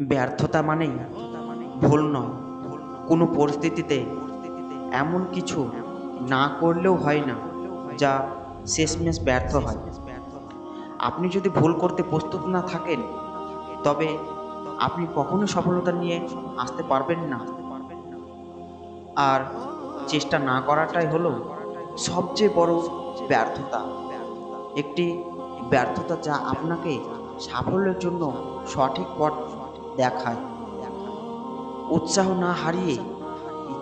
ব্যর্থতা মানেই ভুল নয়। কোনো পরিস্থিতিতে এমন কিছু না করলেও হয় না, যা শেষমেশ ব্যর্থ হয়। আপনি যদি ভুল করতে প্রস্তুত না থাকেন, তবে আপনি কখনো সফলতা নিয়ে আসতে পারবেন না। আর চেষ্টা না করাটাই হলো সবচেয়ে বড় ব্যর্থতা। একটি ব্যর্থতা যা আপনাকে সাফল্যের জন্য সঠিক পথ দেখায়। উৎসাহ না হারিয়ে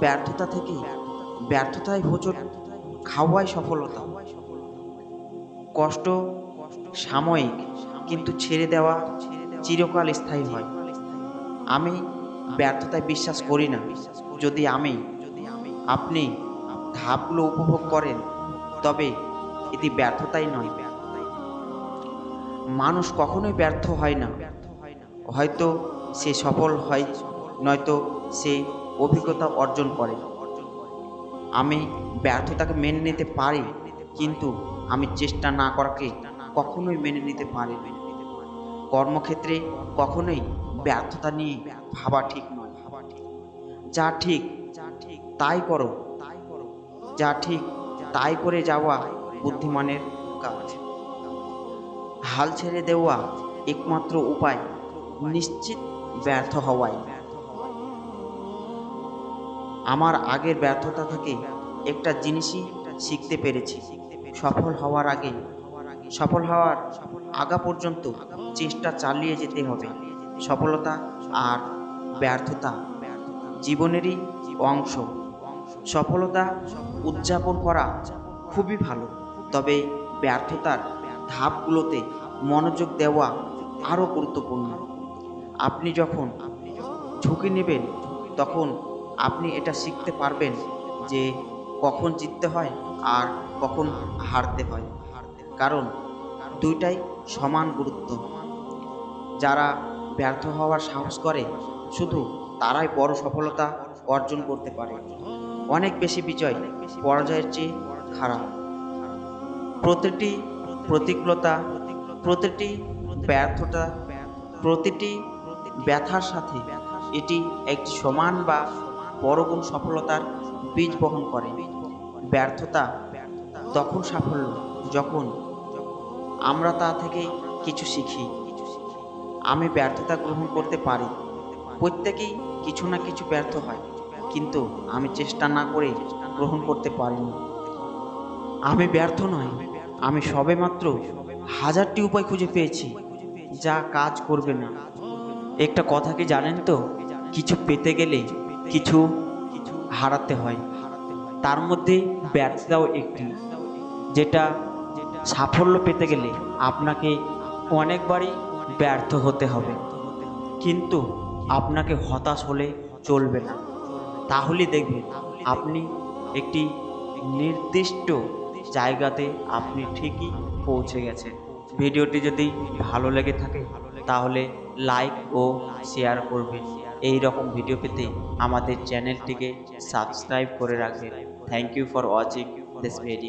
ব্যর্থতা থেকে ব্যর্থতায় ভোজন খাওয়াই সফলতা। কষ্ট সাময়িক, কিন্তু ছেড়ে দেওয়া চিরকাল স্থায়ী হয়। আমি ব্যর্থতায় বিশ্বাস করি না। যদি আমি, আপনি ধাপগুলো উপভোগ করেন, তবে এটি ব্যর্থতাই নয়। মানুষ কখনোই ব্যর্থ হয় না। হয়তো সে সফল হয়, নয়তো সে অভিজ্ঞতা অর্জন করে। আমি ব্যর্থতাকে মেনে নিতে পারি, কিন্তু আমি চেষ্টা না করাকে কখনোই মেনে নিতে পারি কর্মক্ষেত্রে কখনোই ব্যর্থতা নিয়ে ভাবা ঠিক নয়। যা ঠিক, তাই করো। যা ঠিক, তাই করে যাওয়া বুদ্ধিমানের কাজ। হাল ছেড়ে দেওয়া একমাত্র উপায় নিশ্চিত ব্যর্থ হওয়ায়। আমার আগের ব্যর্থতা থেকে একটা জিনিসই শিখতে পেরেছি। সফল হওয়ার আগে, সফল হওয়ার আগা পর্যন্ত চেষ্টা চালিয়ে যেতে হবে। সফলতা আর ব্যর্থতা জীবনেরই অংশ। সফলতা উদযাপন করা খুবই ভালো, তবে ব্যর্থতার ধাপগুলোতে মনোযোগ দেওয়া আরও গুরুত্বপূর্ণ। আপনি যখন ঝুঁকি নেবেন, তখন আপনি এটা শিখতে পারবেন যে কখন জিততে হয় আর কখন হারতে হয়। কারণ দুইটাই সমান গুরুত্ব। যারা ব্যর্থ হওয়ার সাহস করে, শুধু তারাই বড় সফলতা অর্জন করতে পারে। অনেক বেশি বিজয় পরাজয়ের চেয়ে খারাপ। প্রতিটি প্রতিকূলতা, প্রতিটি ব্যর্থতা, প্রতিটি ব্যথার সাথে এটি একটি সমান বা বড় গুণ সফলতার বীজ বহন করে। ব্যর্থতা তখন সাফল্য যখন আমরা তা থেকে কিছু শিখি। আমি ব্যর্থতা গ্রহণ করতে পারি। প্রত্যেকেই কিছু না কিছু ব্যর্থ হয়, কিন্তু আমি চেষ্টা না করে গ্রহণ করতে পারিনি। আমি ব্যর্থ নয় আমি সবেমাত্র হাজারটি উপায় খুঁজে পেয়েছি, যা কাজ করবে না। একটা কথা কি জানেন তো? কিছু পেতে গেলে কিছু হারাতে হয়। তার মধ্যে ব্যর্থতাও একটি, যেটা সাফল্য পেতে গেলে আপনাকে অনেকবারই ব্যর্থ হতে হবে। কিন্তু আপনাকে হতাশ হলে চলবে না। তাহলে দেখবেন আপনি একটি নির্দিষ্ট জায়গাতে আপনি ঠিকই পৌঁছে গেছেন। ভিডিওটি যদি ভালো লেগে থাকে তাহলে লাইক ও শেয়ার করবেন। এই রকম ভিডিও পেতে আমাদের চ্যানেলটিকে সাবস্ক্রাইব করে রাখবেন। Thank you for watching this video